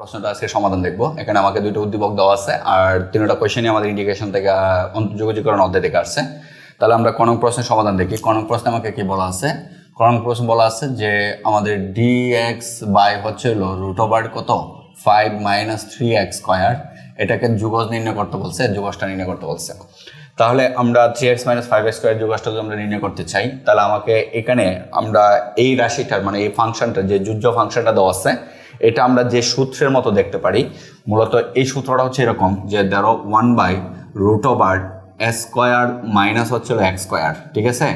প্রশ্নটা আজকে সমাধান দেখব। এখানে আমাকে দুটো উদ্দীপক দেওয়া আছে, আর তিনটা কোয়েশনই আমাদের ইন্ডিকেশন থেকে যোগাযোগকরণ অধ্যায় থেকে আসছে। তাহলে আমরা কনক প্রশ্নের সমাধান দেখি। কনক প্রশ্নে আমাকে কি বলা আছে? কনক প্রশ্ন বলা আছে যে, আমাদের ডি এক্স বাই হচ্ছে হলো রুট ওভার কত? Five minus three X square এটাকে যুগজ নির্ণয় করতে বলছে, যুগজটা নির্ণয় করতে বলছে। তাহলে আমরা three X minus five X square যুগজটা যদি আমরা নির্ণয় করতে চাই। তাহলে আমাকে এখানে আমরা এই রাশিটার মানে এই ফাংশনটা যে যুজ্য ফাংশনটা দেওয়া আছে এটা আমরা যে সূত্রের মতো দেখতে পারি, মূলত এই সূত্রটা হচ্ছে এরকম যে ধরো one by root S square minus হচ্ছিল এক্স স্কোয়ার ঠিক আছে?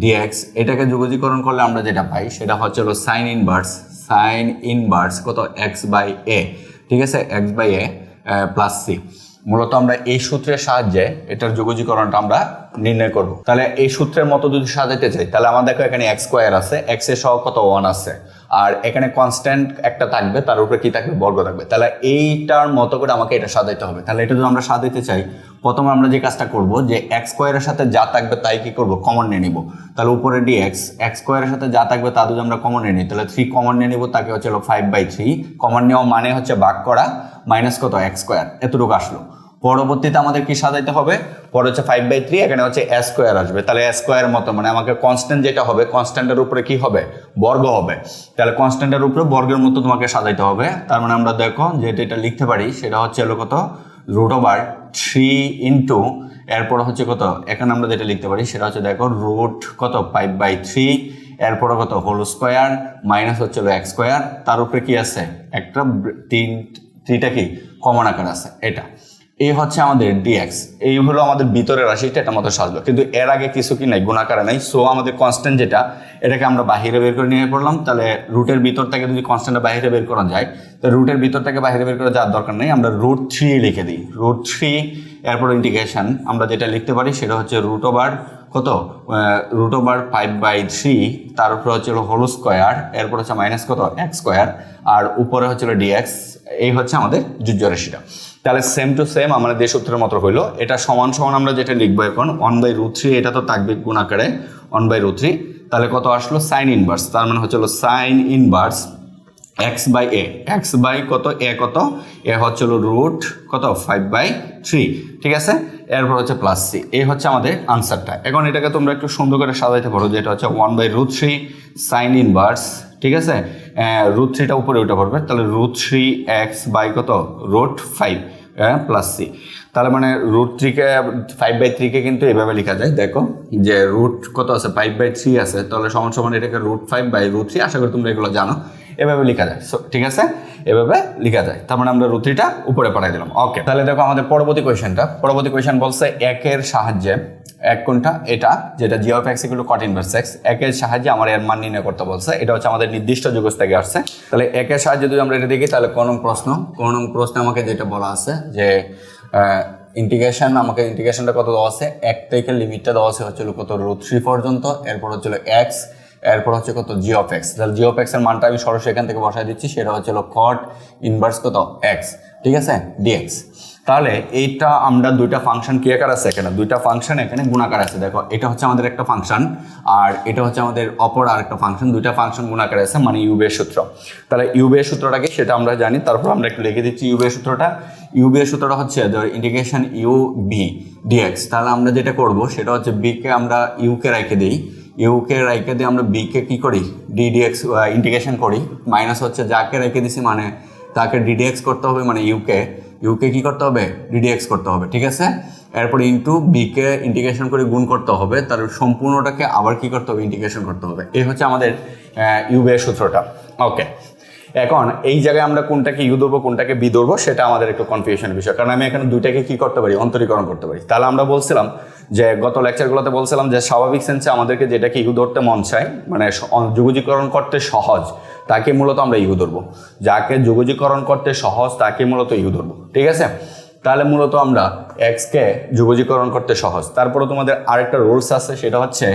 ডিএক্স এটাকে যুগজীকরণ করলে আমরা যেটা পাই, সেটা হচ্ছে হলো সাইন ইনভার্স সাইন ইনভার্স কত? এক্স বাই এ ঠিক আছে? X by A plus C মূলত আমরা এই সূত্রের সাহায্যে এটার যোগজীকরণটা আমরা নির্ণয় করব। তাহলে এই সূত্রের মতো যদি সাজাতে চাই, তাহলে আমাদের দেখো এখানে এক্স স্কোয়ার আছে এক্সের সহ কত? ওয়ান আছে। আর এখানে কনস্ট্যান্ট একটা থাকবে, তার উপরে কি থাকবে? বর্গ থাকবে। তাহলে এইটার মতো করে আমাকে এটা সাজাইতে হবে। তাহলে এটা যদি আমরা সাজাইতে চাই, প্রথমে আমরা যে কাজটা করব, যে এক্স স্কোয়ারের সাথে যা থাকবে তাই কি করব? কমন নিয়ে নিব। তাহলে উপরে ডি এক্স এক্স স্কোয়ারের সাথে যা থাকবে তা যদি আমরা কমন নিয়ে নিই, তাহলে থ্রি কমন নিয়ে নিব, তাকে হচ্ছে হলো ফাইভ বাই থ্রি কমন নেওয়া মানে হচ্ছে ভাগ করা মাইনাস কত? এক্স স্কোয়ার এতটুকু আসলো। পরবর্তীতে আমাদের কি সাজাইতে হবে? পরে হচ্ছে ফাইভ বাই থ্রি এখানে হচ্ছে স্কোয়ার আসবে। তাহলে স্কোয়ার মতো মানে আমাকে কনস্ট্যান্ট যেটা হবে কনস্ট্যান্টের উপরে কি হবে? বর্গ হবে। তাহলে কনস্ট্যান্টের উপরে বর্গের মতো তোমাকে সাজাইতে হবে। তার মানে আমরা দেখো যেটা এটা লিখতে পারি, সেটা হচ্ছে হলো কত? রুট ওভার থ্রি ইন্টু এরপর হচ্ছে কত? এখানে আমরা যেটা লিখতে পারি, সেটা হচ্ছে দেখো রুট কত? ফাইভ বাই থ্রি এরপরে কত? হোল স্কোয়ার মাইনাস হচ্ছে হলো এক্স স্কোয়ার তার উপরে কি আছে? একটা তিন থ্রিটা কি? কমন আকার আছে, এটা। এই হচ্ছে আমাদের ডিএক্স এই হলো আমাদের ভিতরের রাশিটা এটা মতো সাজলো কিন্তু এর আগে কিছু কি নাই, গুণাকারে নাই। সো আমাদের কনস্ট্যান্ট যেটা, এটাকে আমরা বাহিরে বের করে নিয়ে পড়লাম। তাহলে রুটের ভিতর থেকে যদি কনস্ট্যান্টটা বাইরে বের করা যায় তো রুটের ভিতর থেকে বাইরে বের করে যাওয়ার দরকার নেই। আমরা রুট থ্রি লিখে দিই। রুট থ্রি এরপর ইন্টিগ্রেশন আমরা যেটা লিখতে পারি সেটা হচ্ছে রুট ওভার কত? Root over five by three তার উপরে হচ্ছে হোল স্কোয়ার এরপর হচ্ছে মাইনাস কত? এক্স স্কোয়ার আর উপরে হচ্ছে ডিএক্স এই হচ্ছে আমাদের যুজ্য রাশিটা। তাহলে সেম টু সেম আমাদের দেশ সূত্রের মতো হইল। এটা সমান সমান আমরা যেটা লিখব এখন ওয়ান বাই রুট থ্রি এটা তো থাকবে গুণ আকারে ওয়ান বাই রুট থ্রি তাহলে কত আসলো? সাইন ইনভার্স তার মানে হচ্ছে sine inverse X by A X by কত? এ কত? এ হচ্ছে রুট কত? ফাইভ বাই থ্রি ঠিক আছে? এরপর হচ্ছে প্লাস সি এই হচ্ছে আমাদের আনসারটা এখন এটাকে তোমরা একটু সুন্দর করে সাজাইতে পারো যেটা হচ্ছে one by root three sine inverse ঠিক আছে? রুট থ্রিটা উপরে ওটা পড়বে। তাহলে রুট থ্রি এক্স বাই কত? রুট ফাইভ প্লাস সি তাহলে মানে রুট থ্রিকে ফাইভ বাই থ্রিকে কিন্তু এভাবে লেখা যায়। দেখো, যে রুট কত আছে? ফাইভ বাই থ্রি আছে। তাহলে সমান সমান এটাকে root five by root three আশা করি তোমরা এগুলো জানো। এভাবে লেখা যায়। So, ঠিক আছে? এভাবে লেখা যায়। তার মানে আমরা রুট থ্রিটা উপরে পাঠাই দিলাম। ওকে তাহলে দেখো আমাদের পরবর্তী কোয়েশনটা পরবর্তী কোয়েশন বলছে একের সাহায্যে এক কোনটা? এটা যেটা Jio X equal cot inverse X একের সাহায্যে আমার এর মান নির্ণয় করতে বলছে। এটা হচ্ছে আমাদের নির্দিষ্ট যুগজ থেকে আসছে। তাহলে একের সাহায্যে যদি আমরা এটা দেখি তাহলে কোন প্রশ্ন কোন প্রশ্নে আমাকে যেটা বলা আছে যে ইন্টিগ্রেশন আমাকে ইন্টিগ্রেশনটা কত দেওয়া আছে? এক থেকে লিমিটটা দেওয়া আছে হচ্ছিল কত? রুট থ্রি পর্যন্ত। এরপর হচ্ছিল এক্স এরপর হচ্ছে কত? জি অফ এক্স তাহলে জি অফ এক্সের মানটা আমি সরাসরি এখান থেকে বসাই দিচ্ছি, সেটা হচ্ছে হলো কট ইনভার্স কত? এক্স ঠিক আছে? ডিএক্স তাহলে এইটা আমরা দুইটা ফাংশন কি আকার আছে এখানে? দুইটা ফাংশন এখানে গুণাকার আছে। দেখো, এটা হচ্ছে আমাদের একটা ফাংশন আর এটা হচ্ছে আমাদের অপর আর একটা ফাংশন দুইটা ফাংশন গুণাকার আছে মানে ইউবের সূত্র। তাহলে ইউবের সূত্রটা কি? সেটা আমরা জানি। তারপর আমরা একটু লিখে দিচ্ছি ইউবের সূত্রটা। ইউবের সূত্রটা হচ্ছে ধর ইন্টিগ্রেশন ইউ বি ডিএক্স তাহলে আমরা যেটা করব, সেটা হচ্ছে বিকে আমরা ইউকে রেখে দিই। ইউকে রাইকে দিয়ে আমরা বিকে কী করি? ডিডিএক্স ইন্টিগ্রেশন করি। মাইনাস হচ্ছে যাকে রেখে দিছি মানে তাকে ডিডিএক্স করতে হবে মানে ইউকে ইউকে কী করতে হবে? ডিডিএক্স করতে হবে, ঠিক আছে? এরপর ইন্টু বিকে ইন্টিগ্রেশন করে গুণ করতে হবে। তার সম্পূর্ণটাকে আবার কী করতে হবে? ইন্টিগ্রেশন করতে হবে। এই হচ্ছে আমাদের ইউবে সূত্রটা। ওকে এখন এই জায়গায় আমরা কোনটাকে ইউ ধরবো, কোনটাকে বি ধরবো, সেটা আমাদের একটু কনফিউশনের বিষয়। কারণ আমি এখানে দুইটাকে কি করতে পারি? অন্তরীকরণ করতে পারি। তাহলে আমরা বলছিলাম যে, গত লেকচারগুলোতে বলছিলাম যে, স্বাভাবিক সেন্সে আমাদেরকে যেটাকে ইউ ধরতে মন চায় মানে যুগজীকরণ করতে সহজ, তাকে মূলত আমরা ইউ ধরবো। যাকে যুগজীকরণ করতে সহজ, তাকে মূলত ইউ ধরবো। ঠিক আছে? তাহলে মূলত আমরা এক্সকে যুগজীকরণ করতে সহজ। তারপরে তোমাদের আরেকটা রুলস আছে, সেটা হচ্ছে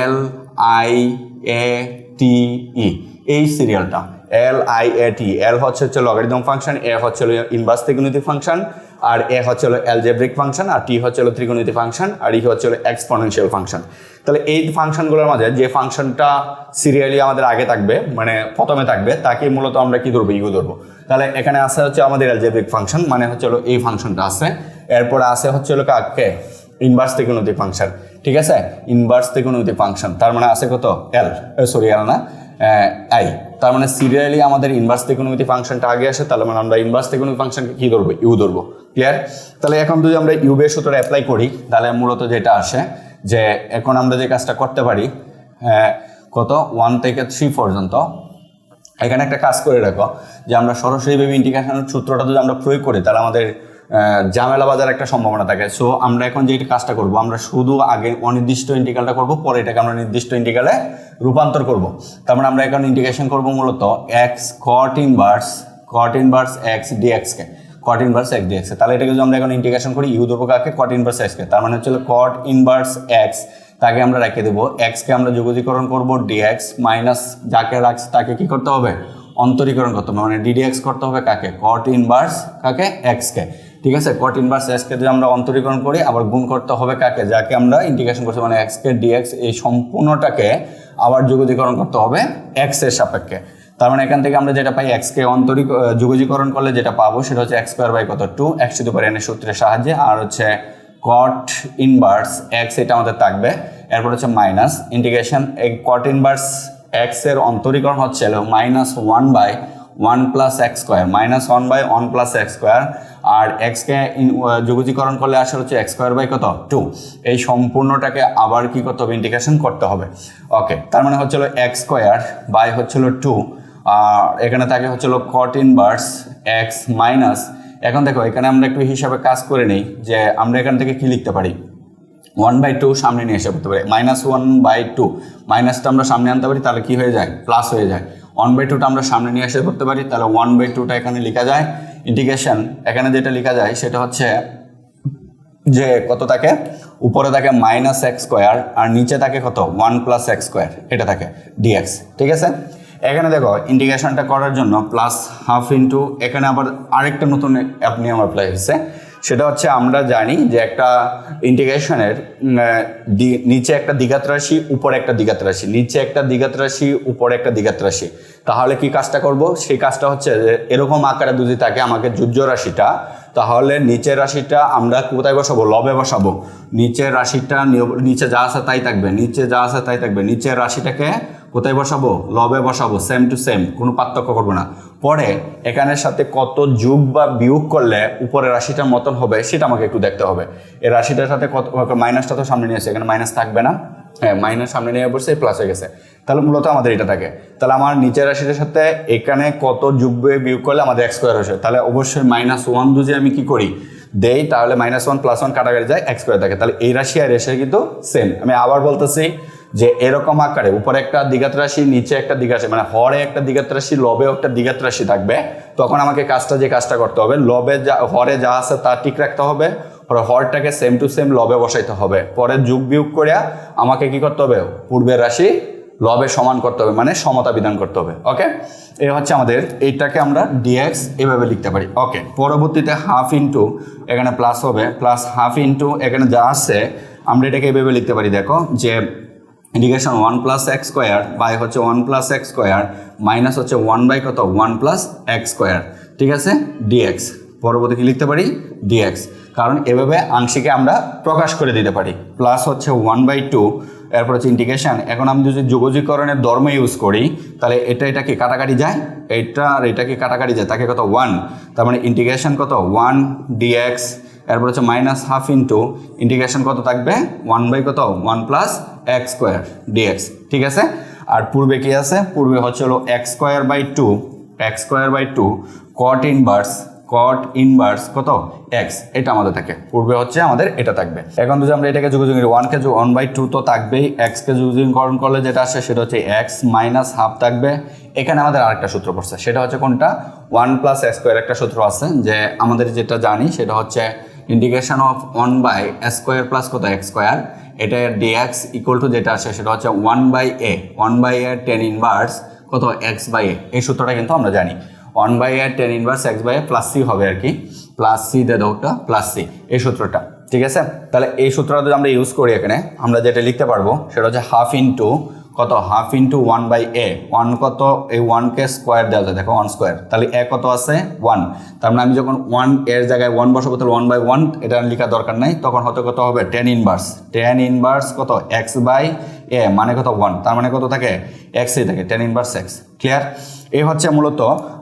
এল আই এ টি ই এই সিরিয়ালটা এল আই এ টি এল হচ্ছে হচ্ছে লগারিদম ফাংশন এ হচ্ছে ইনভার্স ত্রিকোণমিতিক ফাংশন আর এ হচ্ছে হলো অ্যালজেব্রিক ফাংশন আর টি হচ্ছে হলো ত্রিকোণমিতিক ফাংশন আর ই হচ্ছে হলো এক্সপোনেনশিয়াল ফাংশন তাহলে এই ফাংশনগুলোর মাঝে যে ফাংশনটা সিরিয়ালি আমাদের আগে থাকবে মানে প্রথমে থাকবে, তাকে মূলত আমরা কি ধরবো? ইউ ধরবো। তাহলে এখানে আছে হচ্ছে আমাদের অ্যালজেব্রিক ফাংশন মানে হচ্ছে হলো এই ফাংশনটা আছে। এরপরে আছে হচ্ছে হলো কাকে ইনভার্স ত্রিকোণমিতিক ফাংশন ঠিক আছে? ইনভার্স ত্রিকোণমিতিক ফাংশন তার মানে আছে কত? এল সরি এল না আই তার মানে সিরিয়ালি আমাদের ইনভার্স ত্রিকোণমিতি ফাংশনটা আগে আসে, তাহলে মানে আমরা ইনভার্স ত্রিকোণমিতি ফাংশনকে কি ধরবো ইউ ধরবো। ক্লিয়ার তাহলে এখন যদি আমরা ইউ বের সূত্র অ্যাপ্লাই করি, তাহলে মূলত যেটা আসে, যে এখন আমরা যে কাজটা করতে পারি কত? ওয়ান থেকে থ্রি পর্যন্ত। এখানে একটা কাজ করে রাখো, যে আমরা সরাসরি ভেবে ইন্টিগ্রেশনের সূত্রটা যদি আমরা প্রয়োগ করি, তাহলে আমাদের ঝামেলা বাজার একটা সম্ভাবনা থাকে। সো আমরা এখন যে কাজটা করব, আমরা শুধু আগে অনির্দিষ্ট ইন্টিগ্রালটা করব, পরে এটাকে আমরা নির্দিষ্ট ইন্টিগ্রালে রূপান্তর করব। তার মানে আমরা এখন ইন্টিগ্রেশন করব মূলত X cot inverse cot inverse X ডিএক্সকে cot inverse X DX তাহলে এটাকে যদি আমরা এখন ইন্টিগ্রেশন করি ইউ দেবো কাকে কট ইনভার্স এক্সকে তার মানে হচ্ছে কট ইনভার্স এক্স তাকে আমরা রেখে দেবো। এক্সকে আমরা যোগজীকরণ করব ডিএক্স মাইনাস যাকে রাখছি তাকে কি করতে হবে? অন্তরীকরণ করতে হবে। মানে ডিডিএক্স করতে হবে কাকে? কট ইনভার্স কাকে? এক্সকে ঠিক আছে? কট ইনভার্স এক্সকে যদি আমরা অন্তরীকরণ করি, আবার গুণ করতে হবে কাকে? যাকে আমরা ইন্টিগ্রেশন করছি মানে এক্সকে ডিএক্স এই সম্পূর্ণটাকে আবার যুগজীকরণ করতে হবে এক্সের সাপেক্ষে। তার মানে এখান থেকে আমরা যেটা পাই এক্সকে অন্তরিক যুগজীকরণ করলে যেটা পাবো, সেটা হচ্ছে এক্স স্কোয়ার বাই কত? টু এক্স টু পারে এনের সূত্রের সাহায্যে। আর হচ্ছে কট ইনভার্স এক্স এটা আমাদের থাকবে। এরপর হচ্ছে মাইনাস ইন্টিগ্রেশন কট ইনভার্স এক্সের অন্তরীকরণ হচ্ছে minus one by one plus X square minus one by one plus X square আর এক্সকে যোগজীকরণ করলে আসে হচ্ছে এক্স স্কোয়ার বাই কত? টু এই সম্পূর্ণটাকে আবার কি করতে হবে? ইন্টিগ্রেশন করতে হবে। ওকে তার মানে হচ্ছিল এক্স স্কোয়ার বাই হচ্ছিল টু আর এখানে থাকে হচ্ছিল কট ইনভার্স এক্স মাইনাস এখন দেখো, এখানে আমরা একটু হিসাবে কাজ করে নিই যে আমরা এখান থেকে কি লিখতে পারি? ওয়ান বাই টু সামনে নিয়ে এসে করতে পারি। মাইনাস ওয়ান বাই টু মাইনাসটা আমরা সামনে আনতে পারি, তাহলে কি হয়ে যায়? প্লাস হয়ে যায়। ওয়ান বাই টুটা আমরা সামনে নিয়ে এসে করতে পারি, তাহলে ওয়ান বাই টুটা এখানে লেখা যায়। ইন্টিগ্রেশন এখানে যেটা লেখা যায় সেটা হচ্ছে যে কত থাকে? উপরে থাকে মাইনাস এক্স স্কোয়ার আর নিচে থাকে কত? ওয়ান প্লাস এক্স স্কোয়ার এটা থাকে ডিএক্স ঠিক আছে? এখানে দেখো ইন্ডিকেশনটা করার জন্য প্লাস হাফ ইন্টু এখানে আবার আরেকটা নতুন অ্যাপ নিয়ে আমার অ্যাপ্লাই হয়েছে। সেটা হচ্ছে আমরা জানি যে একটা ইন্টিগ্রেশনের নিচে একটা দ্বিঘাত রাশি, উপরে একটা দ্বিঘাত রাশি। নিচে একটা দ্বিঘাত রাশি, উপরে একটা দ্বিঘাত রাশি। তাহলে কি কাজটা করব? সেই কাজটা হচ্ছে এরকম আকারে যদি থাকে আমাকে যুজ্য রাশিটা, তাহলে নিচের রাশিটা আমরা কোথায় বসাবো? লবে বসাবো। নিচের রাশিটা নিচে যা আছে তাই থাকবে। নিচে যা আছে তাই থাকবে। নিচের রাশিটাকে কোথায় বসাবো? লবে বসাবো। সেম টু সেম কোনো পার্থক্য করব না। পরে এখানের সাথে কত যুগ বা বিয়োগ করলে উপরে রাশিটার মতন হবে সেটা আমাকে একটু দেখতে হবে। এই রাশিটার সাথে কত মাইনাসটা তো সামনে নিয়ে আসছে, এখানে মাইনাস থাকবে না। হ্যাঁ মাইনাস সামনে নিয়ে বসে প্লাস হয়ে গেছে। তাহলে মূলত আমাদের এটা থাকে। তাহলে আমার নিচের রাশিটার সাথে এখানে কত যুগ বিয়োগ করলে আমাদের এক্স স্কোয়ার হয়েছে। তাহলে অবশ্যই মাইনাস ওয়ান যদি আমি কি করি, দেই, তাহলে মাইনাস ওয়ান প্লাস ওয়ান কাটাকাটি যায় এক্স স্কোয়ার থাকে। তাহলে এই রাশি আর রাশি কিন্তু সেম আমি আবার বলতেছি যে এরকম আকারে, উপরে একটা দ্বিঘাত রাশি, নিচে একটা দ্বিঘাত মানে হরে একটা দ্বিঘাত রাশি, লবে একটা দ্বিঘাত রাশি থাকবে, তখন আমাকে কাজটা যে কাজটা করতে হবে, লবে যা, হরে যা আছে তা ঠিক রাখতে হবে, পরে হরটাকে সেম টু সেম লবে বসাইতে হবে, পরে যুগ বিয়োগ করে আমাকে কি করতে হবে, পূর্বের রাশি লবে সমান করতে হবে মানে সমতা বিধান করতে হবে ওকে এই হচ্ছে আমাদের, এইটাকে আমরা ডিএক্স এভাবে লিখতে পারি ওকে পরবর্তীতে হাফ ইন্টু এখানে প্লাস হবে প্লাস হাফ ইন্টু এখানে যা আছে, আমরা এটাকে এভাবে লিখতে পারি, দেখো, যে integration one plus X square by হচ্ছে one plus X square minus হচ্ছে ওয়ান বাই কত? One plus X square. ঠিক আছে? ডিএক্স। পরবর্তী কি লিখতে পারি? ডিএক্স। কারণ এভাবে আংশিকে আমরা প্রকাশ করে দিতে পারি। প্লাস হচ্ছে ওয়ান বাই টু, এরপর হচ্ছে ইন্টিগ্রেশন। এখন আমি যদি যোগজীকরণের ধর্ম ইউজ করি, তাহলে এটা এটাকে কাটাকাটি যায়? এটা আর এটাকে কাটাকাটি যায়। তাকে কত? ওয়ান। তার মানে ইন্টিগ্রেশন কত? ওয়ান ডিএক্স এরপর হচ্ছে মাইনাস হাফ ইন্টু ইন্টিগ্রেশন কত থাকবে? ওয়ান বাই কত? One plus X square DX ঠিক আছে? আর পূর্বে কি আছে? পূর্বে হচ্ছে হলো X square by two X square by two cot inverse cot inverse কত? এক্স এটা আমাদের থাকে। পূর্বে হচ্ছে আমাদের এটা থাকবে। এখন যদি আমরা এটাকে যোগাযোগ করি ওয়ানকে ওয়ান বাই টু তো থাকবেই। এক্সকে যোগাযোগকরণ করলে যেটা আসে সেটা হচ্ছে এক্স মাইনাস হাফ থাকবে। এখানে আমাদের আরেকটা সূত্র পড়ছে, সেটা হচ্ছে কোনটা? ওয়ান প্লাস এক্স স্কোয়ার একটা সূত্র আছে যে আমাদের যেটা জানি সেটা হচ্ছে integration of one by square plus কত? এক্স স্কোয়ার এটা ডিএক্স ইকুয়াল টু যেটা আসে সেটা হচ্ছে one by a one by a tan inverse কত? এক্স বাই এ এই সূত্রটা কিন্তু আমরা জানি। One by a tan inverse x by a plus C হবে আর কি। প্লাস সি দে দৌড়টা প্লাস সি এই সূত্রটা। ঠিক আছে? তাহলে এই সূত্রটা যদি আমরা ইউজ করি এখানে, আমরা যেটা লিখতে পারব, সেটা হচ্ছে হাফ ইন্টু কত? Half into one by A one কত? এই ওয়ানকে স্কোয়ার দেওয়া যায়। দেখো ওয়ান স্কোয়ার তাহলে এ কত আছে? ওয়ান তার মানে আমি যখন ওয়ানের জায়গায় ওয়ান বসাবো, তাহলে ওয়ান বাই ওয়ান এটা লেখার দরকার নাই। তখন হয়তো কত হবে? টেন ইনভার্স টেন ইনভার্স কত? এক্স বাই এ মানে কত? ওয়ান তার মানে কত থাকে? এক্সই থাকে টেন ইনভার্স এক্স ক্লিয়ার এই হচ্ছে মূলত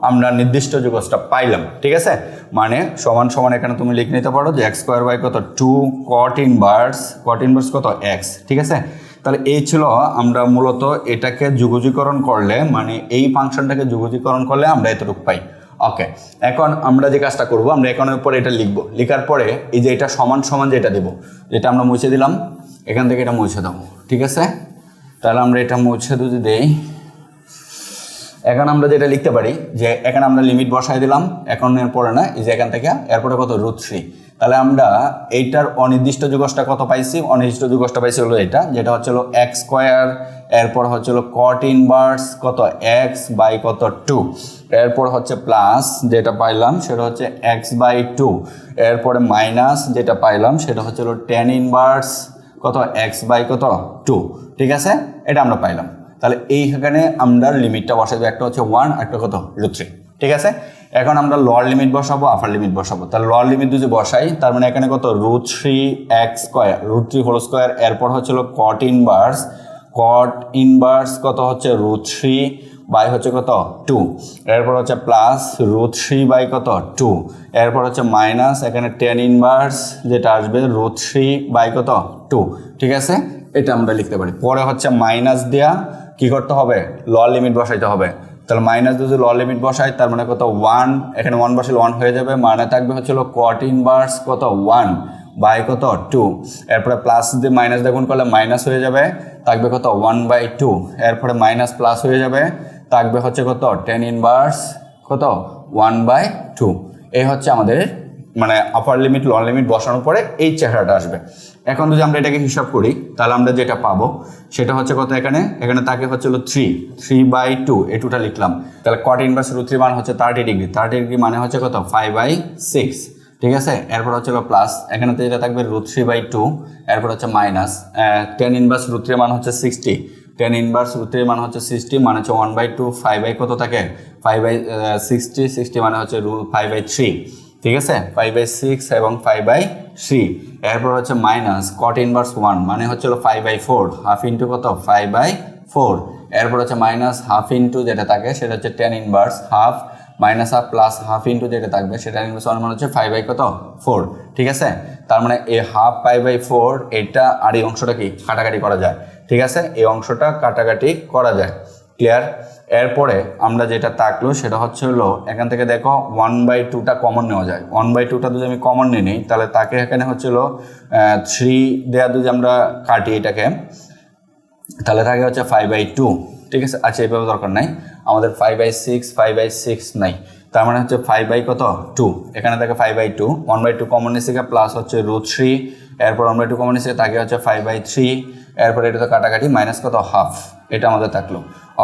আমরা নির্দিষ্ট যুগসটা পাইলাম, ঠিক আছে? মানে সমান সমান এখানে তুমি লিখে নিতে পারো যে এক্স স্কোয়ার বাই কত? Two cot inverse cot inverse কত? এক্স ঠিক আছে? তাহলে এই ছিল আমরা মূলত এটাকে যুগজীকরণ করলে মানে এই ফাংশনটাকে যুগজীকরণ করলে আমরা এতটুকু পাই। ওকে, এখন আমরা যে কাজটা করব, আমরা এখানের পরে এটা লিখব। লেখার পরে এই যে এটা সমান সমান যেটা দেবো, যেটা আমরা মুছে দিলাম, এখান থেকে এটা মুছে দেবো, ঠিক আছে? তাহলে আমরা এটা মুছে যদি দেই, এখন আমরা যেটা লিখতে পারি, যে এখানে আমরা লিমিট বসাই দিলাম, এখন এর পরে না, এই যে এখান থেকে, এরপরে কত? রুট থ্রি তাহলে আমরা এইটার অনির্দিষ্ট যুগসটা কত পাইছি? অনির্দিষ্ট যুগসটা পাইছি হলো এটা, যেটা হচ্ছে হলো এক্স স্কোয়ার এরপর হচ্ছে হলো কট ইনভার্স কত? এক্স বাই কত? টু এরপর হচ্ছে প্লাস যেটা পাইলাম সেটা হচ্ছে এক্স বাই টু এরপরে মাইনাস যেটা পাইলাম সেটা হচ্ছে হলো টেন ইনভার্স কত? এক্স বাই কত? টু ঠিক আছে? এটা আমরা পাইলাম। তাহলে এইখানে আমরা লিমিটটা বসাবো একটা হচ্ছে ওয়ান একটা কত? রুট থ্রি ঠিক আছে? এখন আমরা লর লিমিট বসাবো আপার লিমিট বসাবো। তাহলে লর লিমিট যদি বসাই, তার মানে এখানে কত? Root three X square root three whole square এরপর হচ্ছিল কট ইনভার্স কট ইনভার্স কত হচ্ছে? রুট থ্রি বাই হচ্ছে কত? টু এরপর হচ্ছে প্লাস রুট থ্রি বাই কত? টু এরপর হচ্ছে মাইনাস এখানে টেন ইনভার্স যেটা আসবে রুট থ্রি বাই কত? টু ঠিক আছে? এটা আমরা লিখতে পারি। পরে হচ্ছে মাইনাস দেয়া, কি করতে হবে? ল লিমিট বসাইতে হবে। তাহলে মাইনাস যদি ল লিমিট বসাই, তার মানে কত ওয়ান এখানে ওয়ান বসালে ওয়ান হয়ে যাবে। মানে থাকবে হচ্ছে কট ইনভার্স কত ওয়ান বাই কত টু এরপরে প্লাস দিয়ে মাইনাস দেখুন করলে মাইনাস হয়ে যাবে। থাকবে কত ওয়ান বাই টু এরপরে মাইনাস প্লাস হয়ে যাবে। থাকবে হচ্ছে কত টেন ইনভার্স কত ওয়ান বাই টু এই হচ্ছে আমাদের মানে আপার লিমিট লোয়ার লিমিট বসানোর পরে এই চেহারাটা আসবে। এখন যদি আমরা এটাকে হিসাব করি, তাহলে আমরা যেটা পাবো, সেটা হচ্ছে কত এখানে? এখানে তাকে হচ্ছে হলো থ্রি থ্রি বাই টু এই টুটা লিখলাম। তাহলে কট ইনভার্স রুট থ্রি মান হচ্ছে থার্টি ডিগ্রি থার্টি ডিগ্রি মানে হচ্ছে কত? ফাইভ বাই সিক্স ঠিক আছে? এরপর হচ্ছে হলো প্লাস এখানে তো যেটা থাকবে রুট থ্রি বাই টু এরপর হচ্ছে minus tan inverse root three মান হচ্ছে sixty tan inverse root three মান হচ্ছে সিক্সটি মানে হচ্ছে one by two five by কত থাকে? ফাইভ বাই সিক্সটি সিক্সটি মানে হচ্ছে রু ফাইভ বাই থ্রি ঠিক আছে? ফাইভ বাই সিক্স এবং ফাইভ বাই থ্রি। এরপর হচ্ছে মাইনাস কট ইনভার্স ওয়ান মানে হচ্ছে five by four half into কত? ফাইভ বাই ফোর এরপর হচ্ছে মাইনাস হাফ ইন্টু যেটা থাকে, সেটা হচ্ছে tan inverse half minus half plus half into যেটা থাকবে, সেটা ইনভার্স ওয়ান মানে হচ্ছে ফাইভ বাই কত? ফোর ঠিক আছে? তার মানে এই হাফ ফাইভ বাই ফোর এটা আর এই অংশটা কি? কাটাকাটি করা যায়। ঠিক আছে? এই অংশটা কাটাকাটি করা যায়। ক্লিয়ার এরপরে আমরা যেটা তাকলো সেটা হচ্ছে হলো, এখান থেকে দেখো ওয়ান বাই টুটা কমন নেওয়া যায়। ওয়ান বাই টুটা যদি আমি কমন নিয়ে নিই, তাহলে তাকে এখানে হচ্ছে হলো থ্রি দেওয়া যদি আমরা কাটি এটাকে, তাহলে থাকে হচ্ছে ফাইভ বাই টু ঠিক আছে? আচ্ছা এইভাবে দরকার নাই। আমাদের five by six five by six নাই। তার মানে হচ্ছে ফাইভ বাই কত? টু এখানে থাকে five by two one by two common নিচ্ছে প্লাস হচ্ছে রুট থ্রি এরপর ওয়ান বাই টু কমন নিচ্ছে তাকে হচ্ছে ফাইভ বাই থ্রি এরপর এটা তো কাটাকাটি মাইনাস কত? হাফ এটা আমাদের থাকল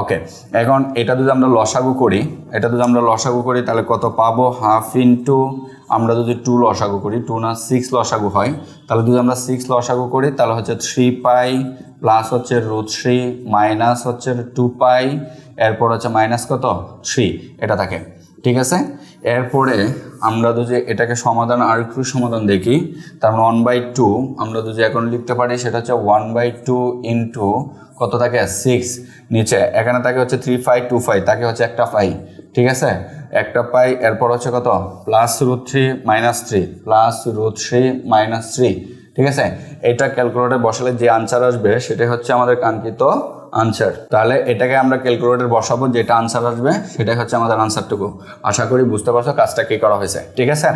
ওকে এখন এটা যদি আমরা লসাগু করি, এটা যদি আমরা লসাগু করি, তাহলে কত পাবো? হাফ ইন্টু, আমরা যদি টু লসাগু করি টু না সিক্স লসাগু হয়, তাহলে যদি আমরা সিক্স লসাগু করি, তাহলে হচ্ছে থ্রি পাই প্লাস হচ্ছে রুট থ্রি মাইনাস হচ্ছে টু পাই এরপর হচ্ছে মাইনাস কত? থ্রি এটা থাকে। ঠিক আছে? এরপরে আমরা যদি এটাকে সমাধান, আর একটু সমাধান দেখি, তার ওয়ান বাই টু আমরা যদি এখন লিখতে পারি সেটা হচ্ছে ওয়ান বাই টু ইন্টু কত থাকে? সিক্স নিচে, এখানে থাকে হচ্ছে থ্রি ফাইভ টু ফাইভ তাকে হচ্ছে একটা পাই, ঠিক আছে? একটা পাই, এরপর হচ্ছে কত? Plus root three minus three plus root three minus three ঠিক আছে? এটা ক্যালকুলেটরে বসালে যে আনসার আসবে সেটা হচ্ছে আমাদের কাঙ্ক্ষিত আনসার তাহলে এটাকে আমরা ক্যালকুলেটর বসাবো, যেটা আনসার আসবে, সেটাই হচ্ছে আমাদের আনসারটুকু আশা করি বুঝতে পারছ কাজটা কী করা হয়েছে। ঠিক আছে?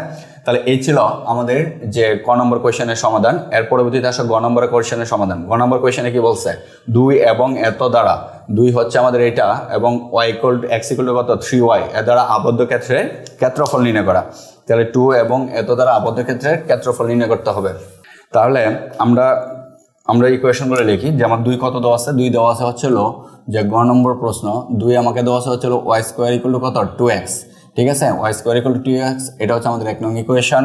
তাহলে এই ছিল আমাদের যে ক নম্বর কোয়েশনের সমাধান। এর পরবর্তীতে আসো গ নম্বর কোয়েশনের সমাধান। গ নম্বর কোয়েশনে কি বলছে? দুই এবং এত দ্বারা। দুই হচ্ছে আমাদের এটা এবং ওয়াই টু এক্স কত? থ্রি ওয়াই এর দ্বারা আবদ্ধ ক্ষেত্রে ক্ষেত্রফল নির্ণয় করা। তাহলে টু এবং এত দ্বারা আবদ্ধ ক্ষেত্রে ক্ষেত্রফল নির্ণয় করতে হবে। তাহলে আমরা আমরা ইকুয়েশনগুলো লিখি যে আমার দুই কত দেওয়া আছে? দুই দেওয়া আছে হচ্ছিল যে গ নম্বর প্রশ্ন, দুই আমাকে দেওয়া আছে হচ্ছিল ওয়াই স্কোয়ার ইকুয়াল টু কত? টু এক্স ঠিক আছে? Y square equal to two X এটা হচ্ছে আমাদের এক নং ইকুয়েশন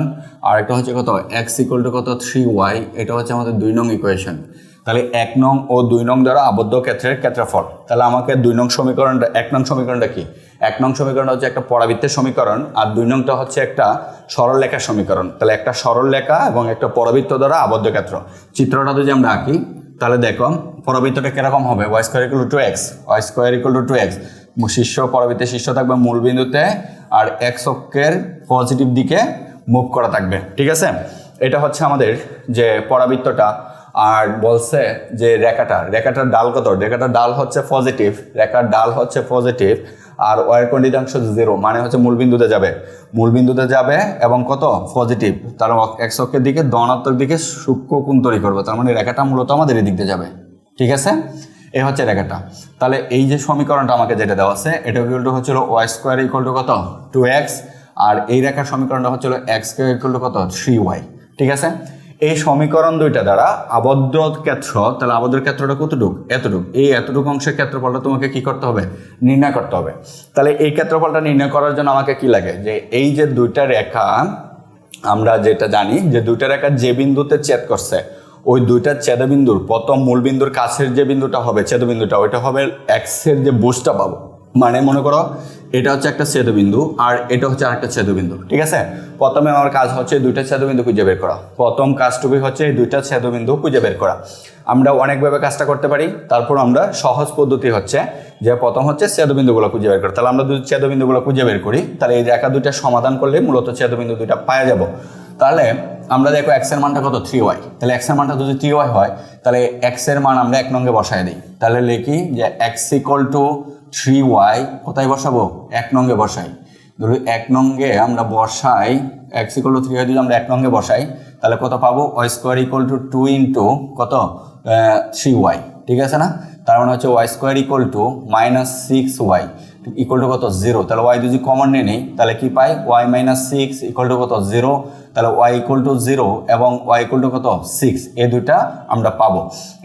আর একটা হচ্ছে কত? এক্স ইকুয়াল টু কত? থ্রি ওয়াই এটা হচ্ছে আমাদের দুই নং ইকুয়েশন তাহলে এক নং ও দুই নং দ্বারা আবদ্ধ ক্ষেত্রের ক্ষেত্রফল। তাহলে আমাকে দুই নং সমীকরণটা, এক নং সমীকরণটা কি? এক নং সমীকরণটা হচ্ছে একটা পরাবৃত্তের সমীকরণ, আর দুই নংটা হচ্ছে একটা সরল লেখার সমীকরণ। তাহলে একটা সরল লেখা এবং একটা পরাবৃত্ত দ্বারা আবদ্ধ ক্ষেত্র। চিত্রটা যদি আমরা আঁকি, তাহলে দেখো পরবৃত্তটা কীরকম হবে? Y square equal to X Y square equal to two X শীর্ষ পরবৃত্তের শীর্ষ থাকবে মূল বিন্দুতে, আর এক্স অক্ষের পজিটিভ দিকে মুভ করা থাকবে। ঠিক আছে? এটা হচ্ছে আমাদের যে পরাবৃত্তটা। আর বলছে যে রেখাটা, রেখাটার ডাল কত? রেখাটার ডাল হচ্ছে পজিটিভ রেখার ডাল হচ্ছে পজিটিভ আর ওয়ার কন্ডিদাংশ জিরো মানে হচ্ছে মূলবিন্দুতে যাবে। মূলবিন্দুতে যাবে এবং কত? পজিটিভ তার এক্স অক্ষের দিকে, ধনাত্মক দিকে সূক্ষ্ম কোণ তৈরি করবে, তার মানে রেখাটা মূলত আমাদের এদিক দিয়ে যাবে। ঠিক আছে? এ হচ্ছে রেখাটা। তাহলে এই যে সমীকরণটা আমাকে যেটা দেওয়া আছে, এটা ইকুয়াল টু হচ্ছিল ওয়াই স্কোয়ার ইকুয়াল টু কত? টু এক্স আর এই রেখার সমীকরণটা হচ্ছিল এক্স স্কোয়ার ইকুয়াল টু কত? থ্রি ওয়াই ঠিক আছে? এই সমীকরণ দুইটা দ্বারা আবদ্ধ ক্ষেত্র, তাহলে আবদ্ধ ক্ষেত্রটা কতটুক? এতটুক। এই এতটুকু অংশের ক্ষেত্রফলটা তোমাকে কি করতে হবে? নির্ণয় করতে হবে। তাহলে এই ক্ষেত্রফলটা নির্ণয় করার জন্য আমাকে কি লাগে? যে এই যে দুইটা রেখা, আমরা যেটা জানি, যে দুইটা রেখা যে বিন্দুতে ছেদ করছে, ওই দুইটা ছেদবিন্দুর প্রথম মূল বিন্দুর কাছের যে বিন্দুটা হবে, ছেদবিন্দুটা, ওইটা হবে এক্সের যে বুসটা পাবো। মানে মনে করো এটা হচ্ছে একটা ছেদবিন্দু আর এটা হচ্ছে আরেকটা ছেদবিন্দু, ঠিক আছে? প্রথমে আমার কাজ হচ্ছে দুইটা ছেদবিন্দু খুঁজে বের করা। প্রথম কাজটুকুই হচ্ছে এই দুইটা ছেদবিন্দু খুঁজে বের করা। আমরা অনেকভাবে কাজটা করতে পারি, তারপর আমরা সহজ পদ্ধতি হচ্ছে যে প্রথম হচ্ছে ছেদবিন্দুগুলো খুঁজে বের করা। তাহলে আমরা দুই ছেদবিন্দুগুলো খুঁজে বের করি, তাহলে এই রেখা দুইটা সমাধান করলে মূলত ছেদবিন্দু দুইটা পাওয়া যাব। তাহলে আমরা দেখো এক্সের মানটা কত? থ্রি ওয়াই তাহলে এক্সের মানটা যদি থ্রি ওয়াই হয়, তাহলে এক্সের মান আমরা এক নঙ্গে বসায় দিই। তাহলে লিখি যে X equal to three Y, কোথায় বসাবো? এক নঙ্গে বসাই। ধরো এক নঙ্গে আমরা বসাই X equal to three Y যদি আমরা এক নঙ্গে বসাই, তাহলে কত পাবো? Y square equal to two into কত? থ্রি ওয়াই, ঠিক আছে না? তার মানে হচ্ছে Y square equal to minus six Y equal to কত জিরো তাহলে ওয়াই যদি কমন নিয়ে নেই তাহলে কি পাই Y minus six equal to কত জিরো তাহলে ওয়াই ইকুয়াল টু জিরো এবং ওয়াই ইকুয়াল টু কত সিক্স এই দুইটা আমরা পাবো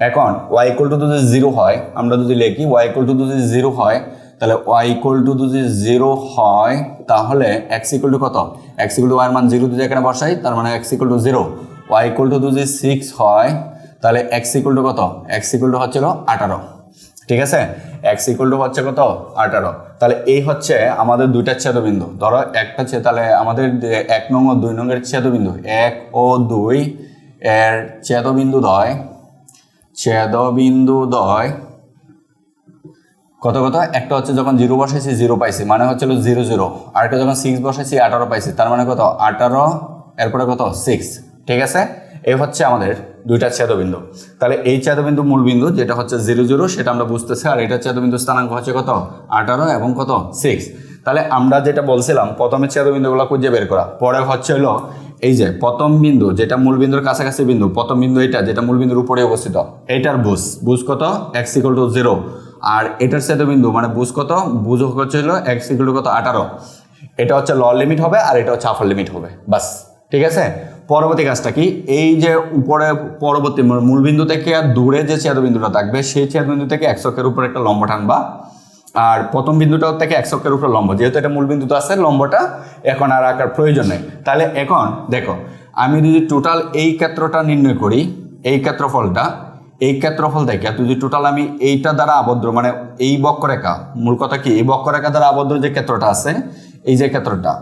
এখন ওয়াই ইকুয়াল টু যদি জিরো হয় আমরা যদি লিখি ওয়াই ইকুয়াল টু যদি জিরো হয় তাহলে ওয়াই ইকুয়াল টু যদি জিরো হয় তাহলে এক্স ইকুয়াল টু কত এক্স ইকুয়াল টু ওয়াই মান জিরো যদি এখানে বসাই তার মানে x equal to zero y equal to যদি সিক্স হয় তাহলে এক্স ইকুয়াল টু কত এক্স ইকুয়াল টু হচ্ছিল আঠারো ঠিক আছে? এক্স ইকুয়াল টু হচ্ছে কত? আঠারো। তাহলে এই হচ্ছে আমাদের দুইটা ছেদবিন্দু। ধরো একটা ছে তাহলে আমাদের এক নং ও দুই নংয়ের ছেদবিন্দু। এক ও দুই এর ছেদবিন্দু দয়। ছেদবিন্দু দয় কত কত? একটা হচ্ছে যখন জিরো বসাইছি জিরো পাইছি। মানে হচ্ছিল জিরো জিরো আর একটা যখন সিক্স বসাইছি, আঠারো পাইছি। তার মানে কত? আঠারো, এরপরে কত? সিক্স ঠিক আছে? এই হচ্ছে আমাদের দুইটা ছেদবিন্দু। তাহলে এই ছেদবিন্দু মূল বিন্দু, যেটা হচ্ছে জিরো জিরো, সেটা আমরা বুঝতেছি। আর এটা ছেদবিন্দু স্থানাঙ্ক হচ্ছে কত? আঠারো এবং কত? সিক্স তাহলে আমরা যেটা বলছিলাম, প্রথমে ছেদবিন্দুগুলো খুঁজে বের করা, পরে হচ্ছে হলো এই যে প্রথম বিন্দু, যেটা মূল বিন্দুর কাছাকাছি বিন্দু, প্রথম বিন্দু এটা, যেটা মূল বিন্দুর উপরে অবস্থিত, এটার বুঝ। বুঝ কত? এক্স ইকুয়াল টু জিরো আর এটার ছেদবিন্দু মানে বুঝ কত? বুঝ হচ্ছে হলো এক্স ইকুয়াল টু কত? আঠারো। এটা হচ্ছে ল লিমিট হবে, আর এটা হচ্ছে আফার লিমিট হবে। বাস, ঠিক আছে? পরবর্তী কাজটা কি? এই যে উপরে পরবর্তী মূলবিন্দু থেকে আর দূরে যে ছেদবিন্দুটা থাকবে, সেই ছেদবিন্দু থেকে এক চকের উপরে একটা লম্ব টানবা। আর প্রথম বিন্দুটা থেকে এক চকের উপরে লম্ব, যেহেতু এটা মূল বিন্দুতে আছে, লম্বটা এখন আর আঁকার প্রয়োজন নেই। তাহলে এখন দেখো, আমি যদি টোটাল এই ক্ষেত্রটা নির্ণয় করি, এই ক্ষেত্রফলটা, এই ক্ষেত্রফল থেকে যদি টোটাল আমি এইটা দ্বারা আবদ্ধ মানে এই বক্ররেখা, মূল কথা কি? এই বক্ররেখা দ্বারা আবদ্ধ যে ক্ষেত্রটা আছে, এই যে ক্ষেত্রটা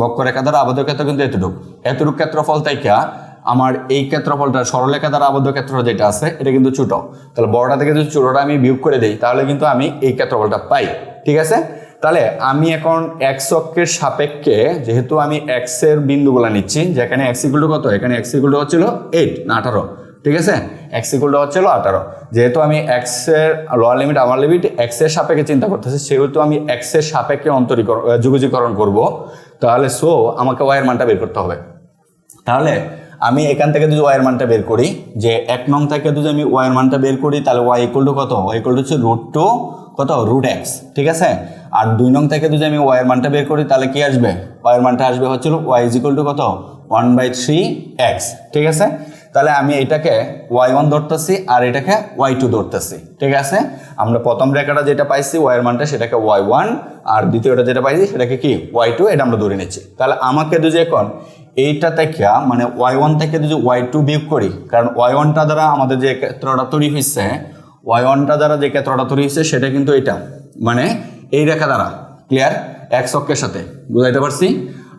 বক্ররেখা দ্বারা আবদ্ধ ক্ষেত্র কিন্তু এতটুক। এতটুক ক্ষেত্রফল থেকে আমার এই ক্ষেত্রফলটা সরলরেখা দ্বারা আবদ্ধ ক্ষেত্র যেটা আছে, এটা কিন্তু ছোট। তাহলে বড়টা থেকে যদি ছোটটা আমি বিয়োগ করে দিই, তাহলে কিন্তু আমি এই ক্ষেত্রফলটা পাই। ঠিক আছে? তাহলে আমি এখন এক্স অক্ষের সাপেক্ষে, যেহেতু আমি এক্সের বিন্দুগুলো নিচ্ছি, যেখানে এক্স টু কত? এখানে এক্স ইকুয়াল টু হচ্ছিল এইট না আঠারো। ঠিক আছে? এক্স ইকুয়াল টু হচ্ছিল আঠারো। যেহেতু আমি এক্সের লোয়ার লিমিট আমার লিমিট এক্সের সাপেক্ষে চিন্তা করতেছি, সেহেতু আমি এক্সের সাপেক্ষে অন্তরীকরণ যুগজীকরণ করব। তাহলে সো আমাকে ওয়াইয়ের মানটা বের করতে হবে। তাহলে আমি এখান থেকে যদি ওয়াইয়ের মানটা বের করি, যে এক নং থেকে যদি আমি ওয়াইয়ের মানটা বের করি, তাহলে ওয়াই ইকুয়াল টু কত? ওয়াই ইকুয়াল টু হচ্ছে রুট টু কত? রুট এক্স ঠিক আছে? আর দুই নং থেকে যদি আমি ওয়াইয়ের মানটা বের করি, তাহলে কি আসবে? ওয়াইয়ের মানটা আসবে হচ্ছিল ওয়াই ইজ ইকুয়াল টু কত? ওয়ান বাই থ্রি এক্স ঠিক আছে? তাহলে আমি এটাকে ওয়াই ওয়ান ধরতেছি আর এটাকে ওয়াই টু ধরতেছি, ঠিক আছে? আমরা প্রথম রেখাটা যেটা পাইছি ওয়াই মানটা সেটাকে ওয়াই ওয়ান আর দ্বিতীয়টা যেটা পাইছি সেটাকে কি? ওয়াই টু এটা আমরা ধরে নিচ্ছি। তাহলে আমাকে যদি এখন এইটা থেকে মানে ওয়াই ওয়ান থেকে যদি ওয়াই টু বিয়োগ করি, কারণ ওয়াই ওয়ানটা দ্বারা আমাদের যে ক্ষেত্রটা তৈরি হয়েছে ওয়াই ওয়ানটা দ্বারা যে ক্ষেত্রটা তৈরি হয়েছে সেটা কিন্তু এটা। মানে এই রেখা দ্বারা ক্লিয়ার এক অক্ষের সাথে, বুঝাইতে পারছি?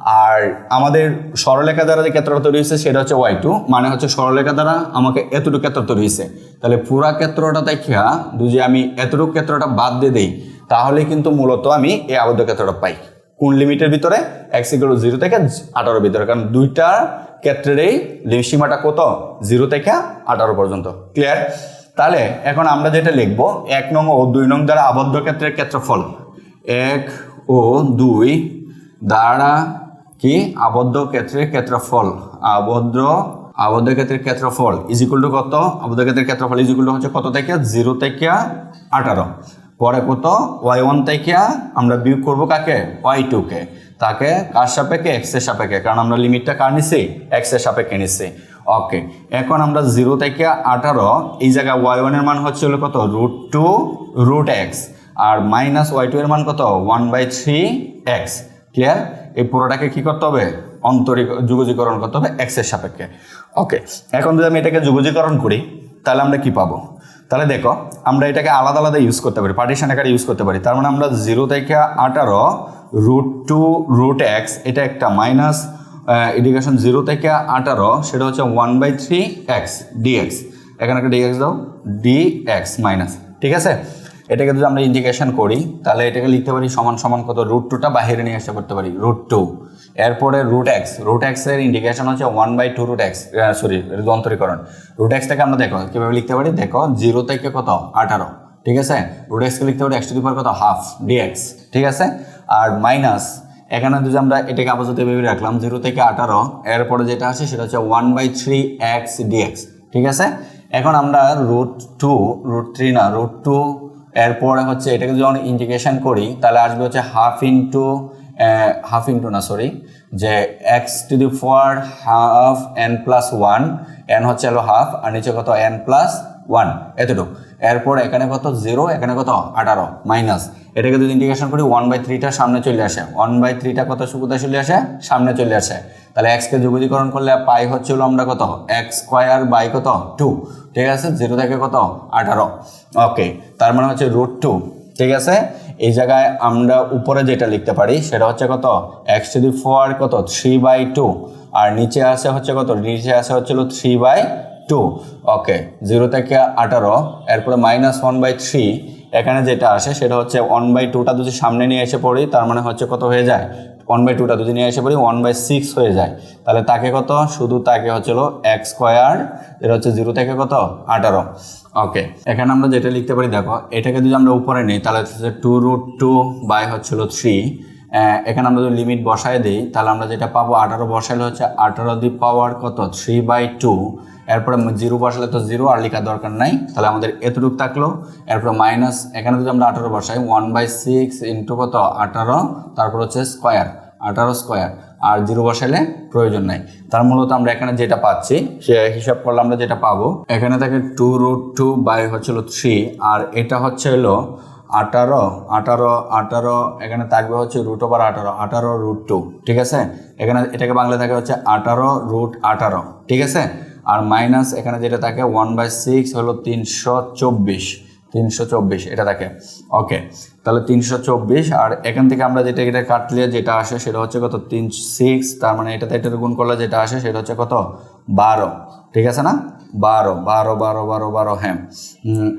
আর আমাদের সরলরেখা দ্বারা যে ক্ষেত্রটা তৈরি হয়েছে, সেটা হচ্ছে ওয়াই টু মানে হচ্ছে সরলরেখা দ্বারা আমাকে এতটুকু ক্ষেত্র তৈরি হয়েছে। তাহলে পুরা ক্ষেত্রটা দেখা যদি আমি এতটুকু ক্ষেত্রটা বাদ দিয়ে দিই, তাহলে কিন্তু মূলত আমি এই আবদ্ধ ক্ষেত্রটা পাই। কোন লিমিটের ভিতরে? এক্স জিরো থেকে আঠারোর ভিতরে। কারণ দুইটা ক্ষেত্রেরই লি- সীমাটা কত? জিরো থেকে আঠারো পর্যন্ত। ক্লিয়ার তাহলে এখন আমরা যেটা লিখব, এক নং ও দুই নং দ্বারা আবদ্ধ ক্ষেত্রের ক্ষেত্রফল। এক ও দুই দ্বারা কি? আবদ্ধ ক্ষেত্রে ক্ষেত্রফল। আবদ্ধ আবদ্ধ ক্ষেত্রের ক্ষেত্রফল ইজ ইকুয়াল টু কত? আবদ্ধ ক্ষেত্রের ক্ষেত্রফল ইজ ইকুয়াল টু হচ্ছে কত থেকে? জিরো থেকে আঠারো। পরে কত? ওয়াই ওয়ান থেকে আমরা বিয়োগ করব কাকে? ওয়াই টু কে। তাকে কার সাপেক্ষে? এক্সের সাপেক্ষে। কারণ আমরা লিমিটটা কার নিছি? এক্সের সাপেক্ষে নিচ্ছি ওকে এখন আমরা জিরো থেকে আঠারো, এই জায়গায় ওয়াই ওয়ানের মান হচ্ছে কত? রুট টু রুট এক্স আর মাইনাস ওয়াই টু এর মান কত? One by three x clear এই পুরোটাকে কি করতে হবে? অন্তরিক যুগজীকরণ করতে হবে এক্সের সাপেক্ষে। ওকে এখন যদি আমি এটাকে যুগজীকরণ করি, তাহলে আমরা কি পাবো? তাহলে দেখো, আমরা এটাকে আলাদা আলাদা ইউজ করতে পারি পার্টিশন আকারে ইউজ করতে পারি। তার মানে আমরা জিরো থেকে আঠারো রুট টু রুট এক্স এটা একটা মাইনাস এডুকেশন জিরো থেকে আঠারো, সেটা হচ্ছে one by three x dx এখানে একটা ডিএক্স দাও ডি এক্স মাইনাস ঠিক আছে? এটাকে যদি আমরা ইন্ডিকেশন করি, তাহলে এটাকে লিখতে পারি সমান সমান কত? রুট টুটা বাইরে নিয়ে আসতে করতে পারি রুট টু এরপরে রুট এক্স রুট এক্সের ইন্ডিকেশন হচ্ছে one by two root x sorry অন্তরীকরণ root এক্সটাকে আমরা দেখো, কীভাবে লিখতে পারি? দেখো জিরো থেকে কত? আঠারো। ঠিক আছে? রুট এক্সকে লিখতে পারি এক্স টু কত? হাফ ডিএক্স ঠিক আছে? আর মাইনাস এখানে যদি আমরা এটাকে আপাতত ভেবে রাখলাম জিরো থেকে আঠারো, এরপরে যেটা আছে, সেটা হচ্ছে one by three x dx ঠিক আছে? এখন আমরা রুট টু রুট থ্রি না রুট টু এরপরে হচ্ছে এটাকে যখন ইন্টিগ্রেশন করি, তাহলে আসবে হচ্ছে হাফ ইন্টু হাফ ইন্টু না সরি যে x to the four half n plus one n হচ্ছে হলো হাফ আর নিচে কত এন প্লাস ওয়ান এতটুকু। এরপর এখানে কত জিরো এখানে কত আঠারো মাইনাস এটাকে যদি ইন্টিগ্রেশন করি ওয়ান বাই থ্রিটা সামনে চলে আসে। ওয়ান বাই থ্রিটা কত সুবিধা চলে আসে? সামনে চলে আসে। তাহলে এক্সকে যুগজীকরণ করলে পাই হচ্ছিল আমরা কত? এক্স স্কোয়ার বাই কত? টু ঠিক আছে? জিরো থেকে কত? আঠারো। ওকে, তার মানে হচ্ছে রুট টু ঠিক আছে? এই জায়গায় আমরা উপরে যেটা লিখতে পারি, সেটা হচ্ছে কত? এক্স টু দি ফোর কত? থ্রি বাই টু আর নিচে আসে হচ্ছে কত? নিচে আসে হচ্ছিল three by two okay zero থেকে আঠারো, এরপরে মাইনাস ওয়ান বাই থ্রি এখানে যেটা আসে, সেটা হচ্ছে ওয়ান বাই টুটা যদি সামনে নিয়ে এসে পড়ি, তার মানে হচ্ছে কত হয়ে যায়? ওয়ান বাই টুটা যদি নিয়ে এসে পড়ি ওয়ান বাই সিক্স হয়ে যায়। তাহলে তাকে কত? শুধু তাকে হচ্ছিল এক্স স্কোয়ার এটা হচ্ছে জিরো থেকে কত? আঠারো। ওকে এখানে আমরা যেটা লিখতে পারি, দেখো, এটাকে যদি আমরা উপরে নিই, তাহলে হচ্ছে টু রুট টু বাই হচ্ছিল থ্রি এখানে আমরা যদি লিমিট বসায় দিই, তাহলে আমরা যেটা পাবো, আঠারো বসাইলে হচ্ছে আঠারো দি পাওয়ার কত? থ্রি বাই টু এরপরে জিরো বসালে তো জিরো আর লেখার দরকার নাই। তাহলে আমাদের এতটুকু থাকল। এরপরে মাইনাস এখানে যদি আমরা আঠারো বসাই ওয়ান বাই সিক্স ইন্টু কত? আঠারো। তারপর হচ্ছে স্কোয়ার আঠারো স্কোয়ার আর জিরো বসাইলে প্রয়োজন নাই। তার মূলত আমরা এখানে যেটা পাচ্ছি, সে হিসাব করলে আমরা যেটা পাবো, এখানে থাকে টু রুট টু বাই হচ্ছিল থ্রি আর এটা হচ্ছে হলো আঠারো আঠারো আঠারো, এখানে থাকবে হচ্ছে রুট ওভার আঠারো আঠারো রুট টু ঠিক আছে? এখানে এটাকে বাংলা থাকে হচ্ছে আঠারো রুট আঠারো, ঠিক আছে? আর মাইনাস এখানে যেটা থাকে ওয়ান বাই সিক্স হলো তিনশো চব্বিশ। তিনশো চব্বিশ, এটা থাকে। ওকে তাহলে তিনশো চব্বিশ, আর এখান থেকে আমরা যেটা এটা কাটলে যেটা আসে সেটা হচ্ছে কত? তিন সিক্স তার মানে এটাতে এটা গুণ করলে যেটা আসে সেটা হচ্ছে কত? বারো। ঠিক আছে না? বারো বারো বারো বারো বারো হ্যাঁ।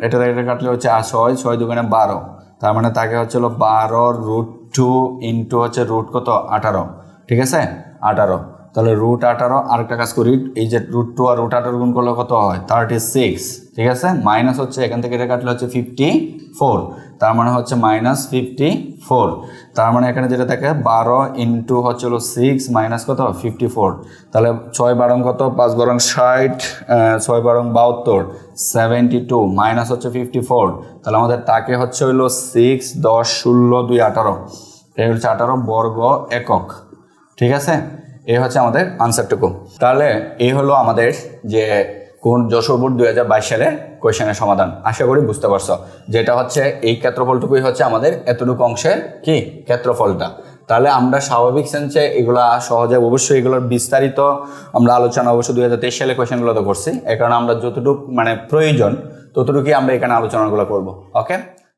এটাতে এটা কাটলে হচ্ছে আর ছয় ছয় দুগুণে বারো। তার মানে তাকে হচ্ছে হলো বারো রুট টু ইন্টু হচ্ছে রুট কত? আঠারো। ঠিক আছে? আঠারো। তাহলে রুট আঠারো, আরেকটা কাজ করি, এই যে রুট টু আর রুট আঠারো গুণ করলে কত হয়? থার্টি সিক্স ঠিক আছে? মাইনাস হচ্ছে, এখান থেকে এটা কাটলে হচ্ছে ফিফটি ফোর তার মানে হচ্ছে মাইনাস ফিফটি ফোর তার মানে এখানে যেটা থাকে বারো ইন্টু হচ্ছে হলো সিক্স মাইনাস কত? ফিফটি ফোর তাহলে ছয় বারং কত? পাঁচ বারং ষাট ছয় বারং বাহাত্তর সেভেন্টি টু মাইনাস হচ্ছে ফিফটি ফোর তাহলে আমাদের তাকে হচ্ছে হইল সিক্স দশ, ষোলো, দুই, আঠারো এই হচ্ছে আঠারো বর্গ একক, ঠিক আছে? এই হচ্ছে আমাদের আনসারটুকু তাহলে এই হলো আমাদের যে কোন যশোর বোর্ড দুই হাজার বাইশ সালে কোয়েশনের সমাধান। আশা করি বুঝতে পারছ। যেটা হচ্ছে এই ক্ষেত্রফলটুকুই হচ্ছে আমাদের এতটুকু অংশের কি? ক্ষেত্রফলটা। তাহলে আমরা স্বাভাবিক সেন্সে এগুলা সহজে অবশ্যই এগুলোর বিস্তারিত আমরা আলোচনা অবশ্যই দুই হাজার তেইশ সালে কোয়েশনগুলো তো করছি। এ কারণে আমরা যতটুকু মানে প্রয়োজন ততটুকুই আমরা এখানে আলোচনাগুলো করব। ওকে